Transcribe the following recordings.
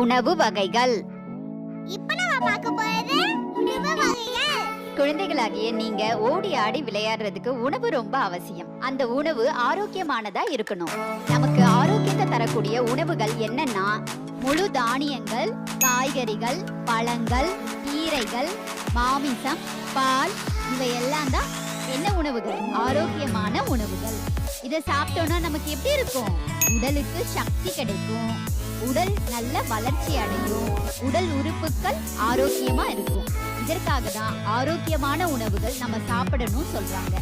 உணவு வகைகள். இப்ப நம்ம பார்க்க போறது உணவு வகைகள். குழந்தைகளாகிய நீங்க ஓடி ஆடி விளையாடுறதுக்கு உணவு ரொம்ப அவசியம். அந்த உணவு ஆரோக்கியமானதா இருக்கணும். நமக்கு ஆரோக்கியத்தை தரக்கூடிய உணவுகள் என்னன்னா முழு தானியங்கள் காய்கறிகள் பழங்கள் கீரைகள் மாமிசம் பால் இவையெல்லாம் தான் என்ன உணவுகள்? ஆரோக்கியமான உணவுகள். இதை சாப்பிட்டோம்னா நமக்கு எப்படி இருக்கும்? உடலுக்கு சக்தி கிடைக்கும். உடல் நல்ல வளர்ச்சி அடையும். உடல் உறுப்புகள் ஆரோக்கியமா இருக்கும். இதற்காக தான் ஆரோக்கியமான உணவுகள் நம்ம சாப்பிடணும் சொல்றாங்க.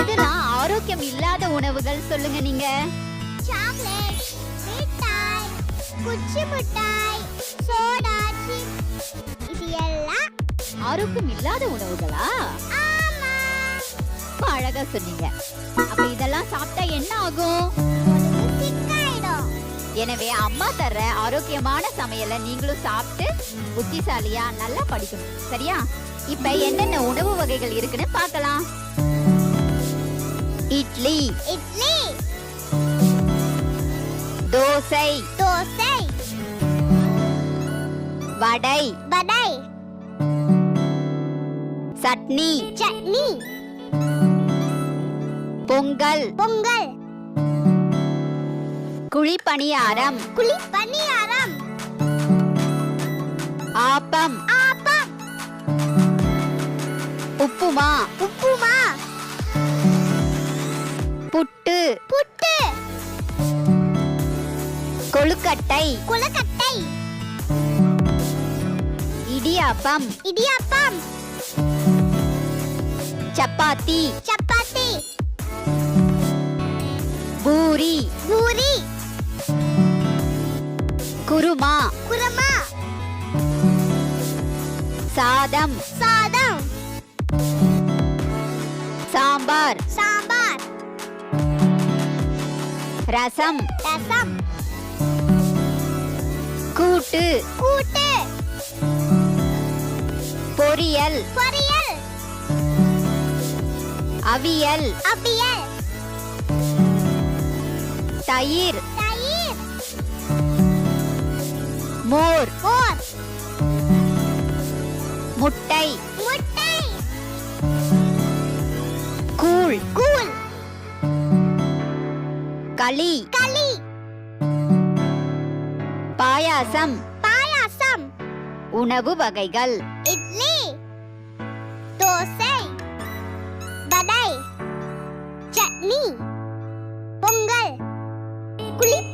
இதெல்லாம் ஆரோக்கியம் இல்லாத உணவுகள் சொல்லுங்க நீங்க. சாக்லேட் மிட்டாய் குச்சி மிட்டாய் சோடா சிப்ஸ். இது எல்லாம் ஆரோக்கியம் இல்லாத உணவுகளா? அழகா சொன்னீங்க. அப்ப இதெல்லாம் சாப்பிட்டா என்ன ஆகும்? எனவே அம்மா தர்ற ஆரோக்கியமான சமையலை நீங்களும் சாப்பிட்டு புத்திசாலியா நல்லா படிக்கணும். சரியா? இப்ப என்னென்ன உணவு வகைகள் இருக்குன்னு பார்க்கலாம். இட்லி. இட்லி. தோசை. தோசை. வடை. வடை. சட்னி. சட்னி. பொங்கல். பொங்கல். குழிப்பணியாரம். குழி பணியாரம் ஆப்பம். ஆப்பம். உப்புமா. உப்புமா. புட்டு. புட்டு. கொழுக்கட்டை. குளக்கட்டை இடியாப்பம். இடியாப்பம். சப்பாத்தி. சப்பாத்தி. பூரி. பூரி. குருமா. குருமா. சாதம். சாதம். சாம்பார். சாம்பார். ரசம். ரசம். கூட்டு. கூட்டு. பொரியல். பொரியல். அவியல். அவியல். தயிர். தயிர். களி. களி. பாயாசம். பாயாசம். உணவு வகைகள். இட்லி. தோசை. வடை. சட்னி. பொங்கல். குழிப்பணியாரம்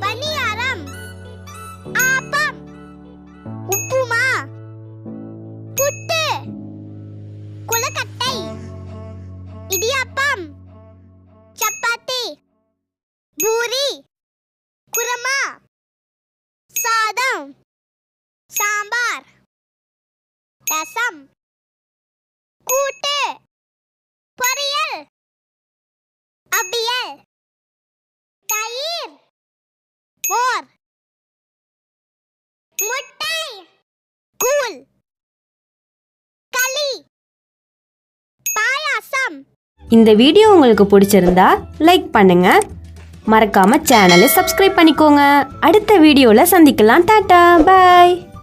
ரசம். கூட்டு. பொரியல். அவியல். தயிர். மோர். முட்டை. கூழ். களி. பாயாசம். இந்த வீடியோ உங்களுக்கு பிடிச்சிருந்தா லைக் பண்ணுங்க. மறக்காம சேனலை சப்ஸ்கிரைப் பண்ணிக்கோங்க. அடுத்த வீடியோவில் சந்திக்கலாம். டாட்டா. பாய்.